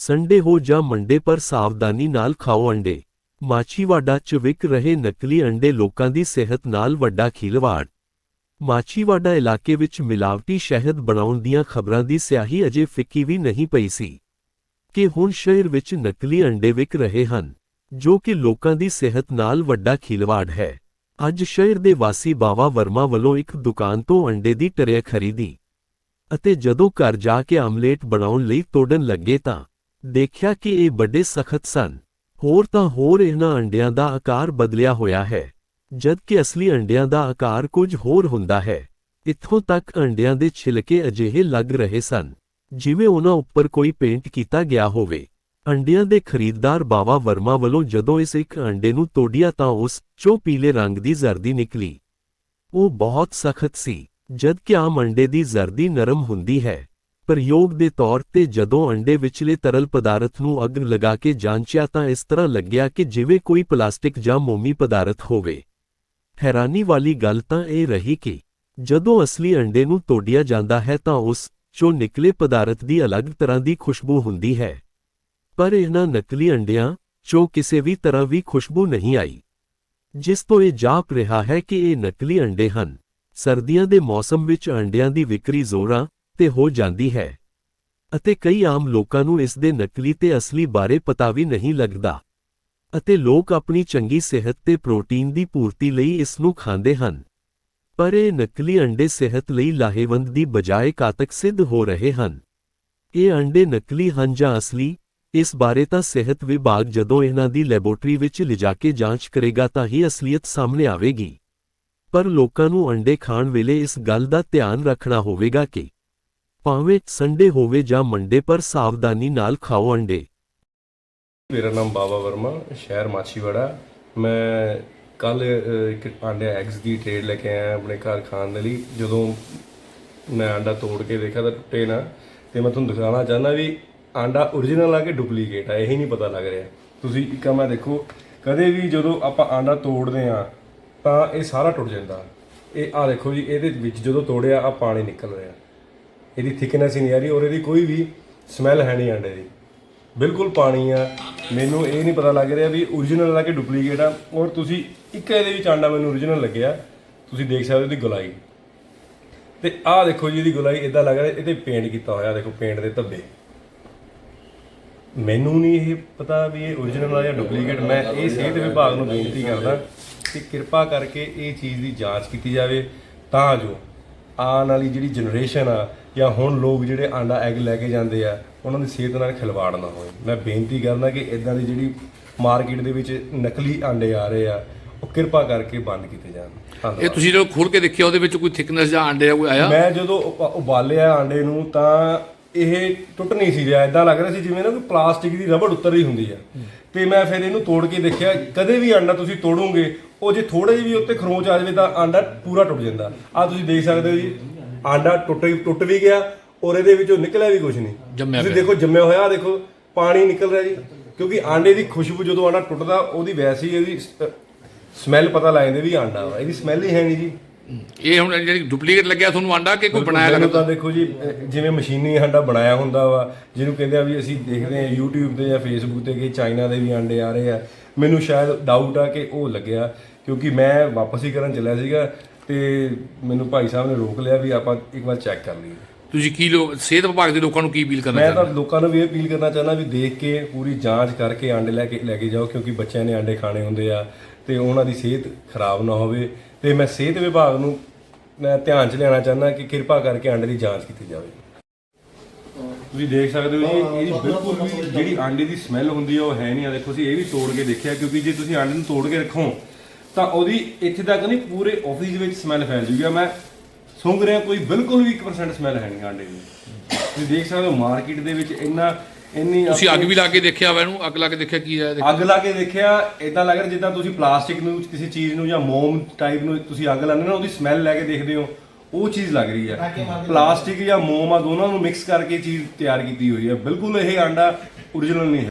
Sunday ਹੋ ਜਾਂ Monday ਪਰ ਸਾਵਧਾਨੀ ਨਾਲ ਖਾਓ ਅੰਡੇ। ਮਾਛੀਵਾੜਾ 'ਚ ਵਿਕ ਰਹੇ ਨਕਲੀ ਅੰਡੇ ਲੋਕਾਂ ਦੀ ਸਿਹਤ ਨਾਲ ਵੱਡਾ ਖਿਲਵਾੜ। ਮਾਛੀਵਾੜਾ ਇਲਾਕੇ ਵਿੱਚ ਮਿਲਾਵਟੀ ਸ਼ਹਿਦ ਬਣਾਉਣ ਦੀਆਂ ਖਬਰਾਂ ਦੀ ਸਿਆਹੀ ਅਜੇ ਫਿੱਕੀ ਵੀ ਨਹੀਂ ਪਈ ਸੀ। ਕਿ ਹੁਣ ਸ਼ਹਿਰ ਵਿੱਚ ਨਕਲੀ ਅੰਡੇ ਵਿਕ ਰਹੇ ਹਨ, ਜੋ ਕਿ ਲੋਕਾਂ ਦੀ ਸਿਹਤ ਨਾਲ ਵੱਡਾ ਖਿਲਵਾੜ ਹੈ। ਅੱਜ ਸ਼ਹਿਰ ਦੇ ਵਾਸੀ ਬਾਵਾ ਵਰਮਾ ਵੱਲੋਂ ਇੱਕ ਦੁਕਾਨ ਤੋਂ ਅੰਡੇ ਦੀ ਟਰੇ ਖਰੀਦੀ ਅਤੇ ਜਦੋਂ ਘਰ ਜਾ ਕੇ ਆਮਲੇਟ ਬਣਾਉਣ ਲਈ ਤੋੜਨ ਲੱਗੇ ਤਾਂ ਦੇਖਿਆ ਕਿ ਇਹ ਵੱਡੇ ਸਖਤ ਸਨ। ਹੋਰ ਤਾਂ ਹੋਰ ਇਹਨਾਂ ਅੰਡਿਆਂ ਦਾ ਆਕਾਰ ਬਦਲਿਆ ਹੋਇਆ ਹੈ ਜਦ ਕਿ ਅਸਲੀ ਅੰਡਿਆਂ ਦਾ ਆਕਾਰ ਕੁਝ ਹੋਰ ਹੁੰਦਾ ਹੈ। ਇੱਥੋਂ ਤੱਕ ਅੰਡਿਆਂ ਦੇ ਛਿਲਕੇ ਅਜਿਹੇ ਲੱਗ ਰਹੇ ਸਨ, ਜਿਵੇਂ ਉਹਨਾਂ ਉੱਪਰ ਕੋਈ ਪੇਂਟ ਕੀਤਾ ਗਿਆ ਹੋਵੇ। ਅੰਡਿਆਂ ਦੇ ਖਰੀਦਦਾਰ ਬਾਵਾ ਵਰਮਾ ਵੱਲੋਂ ਜਦੋਂ ਇਸ ਇੱਕ ਅੰਡੇ ਨੂੰ ਤੋੜਿਆ ਤਾਂ ਉਸ ਚੋਂ ਪੀਲੇ ਰੰਗ ਦੀ ਜ਼ਰਦੀ ਨਿਕਲੀ। ਉਹ ਬਹੁਤ ਸਖਤ ਸੀ ਜਦ ਕਿ ਆਮ ਅੰਡੇ ਦੀ ਜ਼ਰਦੀ ਨਰਮ ਹੁੰਦੀ ਹੈ। ਪ੍ਰਯੋਗ ਦੇ ਤੌਰ ਤੇ ਜਦੋਂ ਅੰਡੇ ਵਿਚਲੇ ਤਰਲ ਪਦਾਰਥ ਨੂੰ ਅੱਗ ਲਗਾ ਕੇ ਜਾਂਚਿਆ ਤਾਂ ਇਸ ਤਰ੍ਹਾਂ ਲੱਗਿਆ ਕਿ ਜਿਵੇਂ ਕੋਈ ਪਲਾਸਟਿਕ ਜਾਂ ਮੋਮੀ ਪਦਾਰਥ ਹੋਵੇ। ਹੈਰਾਨੀ ਵਾਲੀ ਗੱਲ ਤਾਂ ਇਹ ਰਹੀ ਕਿ ਜਦੋਂ ਅਸਲੀ ਅੰਡੇ ਨੂੰ ਤੋੜਿਆ ਜਾਂਦਾ ਹੈ ਤਾਂ ਉਸ ਚੋਂ ਨਿਕਲੇ ਪਦਾਰਥ ਦੀ ਅਲੱਗ ਤਰ੍ਹਾਂ ਦੀ ਖੁਸ਼ਬੂ ਹੁੰਦੀ ਹੈ। ਪਰ ਇਹਨਾਂ ਨਕਲੀ ਅੰਡਿਆਂ ਚੋਂ ਕਿਸੇ ਵੀ ਤਰ੍ਹਾਂ ਵੀ ਖੁਸ਼ਬੂ ਨਹੀਂ ਆਈ। ਜਿਸ ਤੋਂ ਇਹ ਜਾਪ ਰਿਹਾ ਹੈ ਕਿ ਇਹ ਨਕਲੀ ਅੰਡੇ ਹਨ। ਸਰਦੀਆਂ ਦੇ ਮੌਸਮ ਵਿੱਚ ਅੰਡਿਆਂ ਦੀ ਵਿਕਰੀ ਜ਼ੋਰਾਂ ਤੇ ਹੋ ਜਾਂਦੀ ਹੈ। ਅਤੇ ਕਈ ਆਮ ਲੋਕਾਂ ਨੂੰ ਇਸ ਦੇ ਨਕਲੀ ਤੇ ਅਸਲੀ ਬਾਰੇ ਪਤਾ ਵੀ ਨਹੀਂ ਲੱਗਦਾ। ਅਤੇ ਲੋਕ ਆਪਣੀ ਚੰਗੀ ਸਿਹਤ ਤੇ ਪ੍ਰੋਟੀਨ ਦੀ ਪੂਰਤੀ ਲਈ ਇਸ ਨੂੰ ਖਾਂਦੇ ਹਨ। ਪਰ ਇਹ ਨਕਲੀ ਅੰਡੇ ਸਿਹਤ ਲਈ ਲਾਹੇਵੰਦ ਦੀ ਬਜਾਏ ਘਾਤਕ ਸਿੱਧ ਹੋ ਰਹੇ ਹਨ। ਇਹ ਅੰਡੇ ਨਕਲੀ ਹਨ ਜਾਂ ਅਸਲੀ, ਇਸ ਬਾਰੇ ਤਾਂ ਸਿਹਤ ਵਿਭਾਗ ਜਦੋਂ ਇਹਨਾਂ ਦੀ ਲੈਬੋਰਟਰੀ ਵਿੱਚ ਲਿਜਾ ਕੇ ਜਾਂਚ ਕਰੇਗਾ ਤਾਂ ਹੀ ਅਸਲੀਅਤ ਸਾਹਮਣੇ ਆਵੇਗੀ। ਪਰ ਲੋਕਾਂ ਨੂੰ ਅੰਡੇ ਖਾਣ ਵੇਲੇ ਇਸ ਗੱਲ ਦਾ ਧਿਆਨ ਰੱਖਣਾ ਹੋਵੇਗਾ ਕਿ ਭਾਵੇਂ ਸੰਡੇ ਹੋਵੇ ਜਾਂ ਮੰਡੇ, ਪਰ ਸਾਵਧਾਨੀ ਨਾਲ ਖਾਓ ਅੰਡੇ। ਮੇਰਾ ਨਾਮ ਬਾਬਾ ਵਰਮਾ, ਸ਼ਹਿਰ ਮਾਛੀਵਾੜਾ। ਮੈਂ ਕੱਲ ਇੱਕ ਆਂਡੇ ਐਗਸ ਦੀ ਟ੍ਰੇਡ ਲੈ ਕੇ ਆਇਆ ਆਪਣੇ ਘਰ ਖਾਣ ਦੇ ਲਈ। ਜਦੋਂ ਮੈਂ ਆਂਡਾ ਤੋੜ ਕੇ ਦੇਖਿਆ ਤਾਂ ਟੁੱਟੇ ਨਾ, ਤੇ ਮੈਂ ਤੁਹਾਨੂੰ ਦਿਖਾਉਣਾ ਚਾਹੁੰਦਾ ਵੀ ਆਂਡਾ origignal ਆ ਕਿ ਡੁਪਲੀਕੇਟ ਆ, ਇਹ ਹੀ ਨਹੀਂ ਪਤਾ ਲੱਗ ਰਿਹਾ। ਤੁਸੀਂ ਇੱਕ ਮੈਂ ਦੇਖੋ, ਕਦੇ ਵੀ ਜਦੋਂ ਆਪਾਂ ਆਂਡਾ ਤੋੜਦੇ ਆ ਤਾਂ ਇਹ ਸਾਰਾ ਟੁੱਟ ਜਾਂਦਾ। ਇਹ ਆ ਦੇਖੋ ਜੀ, ਇਹਦੇ ਵਿੱਚ ਜਦੋਂ ਤੋੜਿਆ ਆ ਪਾਣੀ ਨਿਕਲ ਰਿਹਾ। ਇਹਦੀ ਥਿਕਨੈਸ ਹੀ ਨਹੀਂ ਆ ਰਹੀ ਔਰ ਇਹਦੀ ਕੋਈ ਵੀ ਸਮੈਲ ਹੈ ਨਹੀਂ ਆਂਡੇ ਦੀ। ਬਿਲਕੁਲ ਪਾਣੀ ਆ। ਮੈਨੂੰ ਇਹ ਨਹੀਂ ਪਤਾ ਲੱਗ ਰਿਹਾ ਵੀ origignal ਆ ਕਿ ਡੁਪਲੀਕੇਟ ਆ। ਔਰ ਤੁਸੀਂ ਇੱਕ ਇਹਦੇ ਵਿੱਚ ਆਂਡਾ ਮੈਨੂੰ origignal ਲੱਗਿਆ। ਤੁਸੀਂ ਦੇਖ ਸਕਦੇ ਹੋ ਇਹਦੀ ਗੁਲਾਈ। ਤੇ ਆਹ ਦੇਖੋ ਜੀ, ਇਹਦੀ ਗੁਲਾਈ ਇਦਾਂ ਲੱਗ ਰਿਹਾ, ਇਹਦੇ ਪੇਂਟ ਕੀਤਾ ਹੋਇਆ, ਦੇਖੋ ਪੇਂਟ ਦੇ ਧੱਬੇ। ਮੈਨੂੰ ਨਹੀਂ ਇਹ ਪਤਾ ਵੀ ਇਹ origignal ਆ ਜਾਂ ਡੁਪਲੀਕੇਟ ਮੈਂ ਇਹ ਸਿਹਤ ਵਿਭਾਗ ਨੂੰ ਬੇਨਤੀ ਕਰਦਾ ਕਿ ਕਿਰਪਾ ਕਰਕੇ ਇਹ ਚੀਜ਼ ਦੀ ਜਾਂਚ ਕੀਤੀ ਜਾਵੇ। ਤਾਂ ਜੋ ਆਉਣ ਵਾਲੀ ਜਿਹੜੀ ਜਨਰੇਸ਼ਨ ਆ ਜਾਂ ਹੁਣ ਲੋਕ ਜਿਹੜੇ ਆਂਡਾ ਐਗ ਲੈ ਕੇ ਜਾਂਦੇ ਆ ਉਹਨਾਂ ਦੀ ਸਿਹਤ ਨਾਲ ਖਿਲਵਾੜ ਨਾ ਹੋਵੇ ਮੈਂ ਬੇਨਤੀ ਕਰਦਾ ਕਿ ਇਦਾਂ ਦੀ ਜਿਹੜੀ ਮਾਰਕੀਟ ਦੇ ਵਿੱਚ ਨਕਲੀ ਆਂਡੇ ਆ ਰਹੇ ਆ ਉਹ ਕਿਰਪਾ ਕਰਕੇ ਬੰਦ ਕੀਤੇ ਜਾਣ। ਇਹ ਤੁਸੀਂ ਜਦੋਂ ਖੋਲ ਕੇ ਦੇਖਿਆ ਉਹਦੇ ਵਿੱਚ ਕੋਈ ਥਿਕਨੈਸ ਜਾਂ ਆਂਡੇ ਕੋਈ ਆਇਆ? ਮੈਂ ਜਦੋਂ ਉਬਾਲਿਆ ਆਂਡੇ ਨੂੰ ਤਾਂ ਇਹ ਟੁੱਟ ਨਹੀਂ ਸੀ ਰਿਹਾ। ਇਦਾਂ ਲੱਗ ਰਿਹਾ ਸੀ ਜਿਵੇਂ ਨਾ ਕੋਈ ਪਲਾਸਟਿਕ ਦੀ ਰਬੜ ਉੱਤਰ ਰਹੀ ਹੁੰਦੀ ਆ। ਤੇ ਮੈਂ ਫਿਰ ਇਹਨੂੰ ਤੋੜ ਕੇ ਦੇਖਿਆ ਕਦੇ ਵੀ ਆਂਡਾ ਤੁਸੀਂ ਤੋੜੋਗੇ ਉਹ ਜੇ ਥੋੜੇ ਜਿਹੀ ਵੀ ਉੱਤੇ ਖਰੋਚ ਆ ਜਾਵੇ ਤਾਂ ਆਂਡਾ ਪੂਰਾ ਟੁੱਟ ਜਾਂਦਾ। ਆ ਤੁਸੀਂ ਦੇਖ ਸਕਦੇ ਹੋ ਜੀ ਆਂਡਾ ਟੁੱਟ ਟੁੱਟ ਵੀ ਗਿਆ ਔਰ ਇਹਦੇ ਵਿੱਚੋਂ ਨਿਕਲਿਆ ਵੀ ਕੁਝ ਨਹੀਂ। ਜੰਮਿਆ ਤੁਸੀਂ। ਦੇਖੋ ਜੰਮਿਆ ਹੋਇਆ ਆਹ ਦੇਖੋ ਪਾਣੀ ਨਿਕਲ ਰਿਹਾ ਜੀ। ਕਿਉਂਕਿ ਆਂਡੇ ਦੀ ਖੁਸ਼ਬੂ ਜਦੋਂ ਆਂਡਾ ਟੁੱਟਦਾ ਉਹਦੀ ਵੈਸੇ ਹੀ ਇਹਦੀ ਸਮੈਲ ਪਤਾ ਲੱਗ ਜਾਂਦੀ ਵੀ ਆਂਡਾ ਵਾ। ਇਹਦੀ ਸਮੈਲ ਹੀ ਹੈ ਨਹੀਂ ਜੀ। ਇਹ ਹੁਣ ਜਿਹੜੀ ਡੁਪਲੀਕੇਟ ਲੱਗਿਆ ਤੁਹਾਨੂੰ ਆਂਡਾ ਕਿ ਕੋਈ ਬਣਾਇਆ ਮੈਨੂੰ ਲੱਗਦਾ ਤਾਂ ਦੇਖੋ ਜੀ ਅਹ ਜਿਵੇਂ ਮਸ਼ੀਨੀ ਆਂਡਾ ਬਣਾਇਆ ਹੁੰਦਾ ਵਾ ਜਿਹਨੂੰ ਕਹਿੰਦੇ ਆ ਵੀ ਅਸੀਂ ਦੇਖਦੇ ਆ YouTube ਤੇ ਜਾਂ Facebook ਤੇ ਕਿ ਚਾਈਨਾ ਦੇ ਵੀ ਆਂਡੇ ਆ ਰਹੇ ਆ। ਮੈਨੂੰ ਸ਼ਾਇਦ ਡਾਊਟ ਆ ਕਿ ਉਹ ਲੱਗਿਆ ਕਿਉਂਕਿ ਮੈਂ ਵਾਪਸ ਹੀ ਕਰਨ ਚੱਲਿਆ ਸੀਗਾ ਤੇ ਮੈਨੂੰ ਭਾਈ ਸਾਹਿਬ ਨੇ ਰੋਕ ਲਿਆ ਵੀ ਆਪਾਂ ਇੱਕ ਵਾਰ ਚੈੱਕ ਕਰ ਲਈਏ। ਤੁਸੀਂ ਕੀ ਲੋ ਸਿਹਤ ਵਿਭਾਗ ਦੇ ਲੋਕਾਂ ਨੂੰ ਕੀ ਅਪੀਲ ਕਰਨਾ ਮੈਂ ਤਾਂ ਲੋਕਾਂ ਨੂੰ ਵੀ ਇਹ ਅਪੀਲ ਕਰਨਾ ਚਾਹੁੰਦਾ ਵੀ ਦੇਖ ਕੇ ਪੂਰੀ ਜਾਂਚ ਕਰਕੇ ਆਂਡੇ ਲੈ ਕੇ ਲੈ ਕੇ ਜਾਓ ਕਿਉਂਕਿ ਬੱਚਿਆਂ ਨੇ ਆਂਡੇ ਖਾਣੇ ਹੁੰਦੇ ਆ। ਤੇ ਉਹਨਾਂ ਦੀ ਸਿਹਤ ਖਰਾਬ ਨਾ ਹੋਵੇ ਤੇ ਮੈਂ ਸਿਹਤ ਵਿਭਾਗ ਨੂੰ ਮੈਂ ਧਿਆਨ 'ਚ ਲਿਆਉਣਾ ਚਾਹੁੰਦਾ ਕਿ ਕਿਰਪਾ ਕਰਕੇ ਆਂਡੇ ਦੀ ਜਾਂਚ ਕੀਤੀ ਜਾਵੇ। ਤੁਸੀਂ ਦੇਖ ਸਕਦੇ ਹੋ ਜੀ ਇਹਦੀ ਬਿਲਕੁਲ ਵੀ ਜਿਹੜੀ ਆਂਡੇ ਦੀ ਸਮੈਲ ਹੁੰਦੀ ਹੈ ਉਹ ਹੈ ਨਹੀਂ। ਆ ਦੇਖੋ ਤੁਸੀਂ ਇਹ ਵੀ ਤੋੜ ਕੇ ਦੇਖਿਆ, ਕਿਉਂਕਿ ਜੇ ਤੁਸੀਂ ਆਂਡੇ ਨੂੰ ਤੋੜ ਕੇ ਰੱਖੋ, ਤਾਂ ਉਹਦੀ ਇੱਥੇ ਤੱਕ ਨਹੀਂ, ਪੂਰੇ ਆਫਿਸ ਦੇ ਵਿੱਚ ਸਮੈਲ ਫੈਲ ਜੂਗੀ। ਮੈਂ ਸੁੰਘ ਰਿਹਾ, ਕੋਈ ਬਿਲਕੁਲ ਵੀ 1% ਸਮੈਲ ਹੈ ਨਹੀਂ ਆਂਡੇ ਦੀ। ਤੁਸੀਂ ਦੇਖ ਸਕਦੇ ਹੋ ਮਾਰਕੀਟ ਦੇ ਵਿੱਚ ਇੰਨਾ ਇੰਨੀ ਤੁਸੀਂ ਅੱਗ ਵੀ ਲਾ ਕੇ ਦੇਖਿਆ ਵਾ ਇਹਨੂੰ? ਅੱਗ ਲਾ ਕੇ ਦੇਖਿਆ ਕੀ ਹੈ? ਅੱਗ ਲਾ ਕੇ ਦੇਖਿਆ ਇਦਾਂ ਲੱਗ ਰਿਹਾ ਜਿੱਦਾਂ ਤੁਸੀਂ ਪਲਾਸਟਿਕ ਨੂੰ ਕਿਸੇ ਚੀਜ਼ ਨੂੰ ਜਾਂ ਮੋਮ ਟਾਈਪ ਨੂੰ ਤੁਸੀਂ ਅੱਗ ਲਾਉਂਦੇ ਨਾ ਉਹਦੀ ਸਮੈਲ ਲੈ ਕੇ ਦੇਖਦੇ ਹੋ ਉਹ ਚੀਜ਼ ਲੱਗ ਰਹੀ ਹੈ। ਪਲਾਸਟਿਕ ਜਾਂ ਮੋਮ ਆ ਦੋਨਾਂ ਨੂੰ ਮਿਕਸ ਕਰਕੇ ਚੀਜ਼ ਤਿਆਰ ਕੀਤੀ ਹੋਈ ਹੈ। ਬਿਲਕੁਲ ਇਹ ਆਂਡਾ origignal ਨਹੀਂ ਹੈ।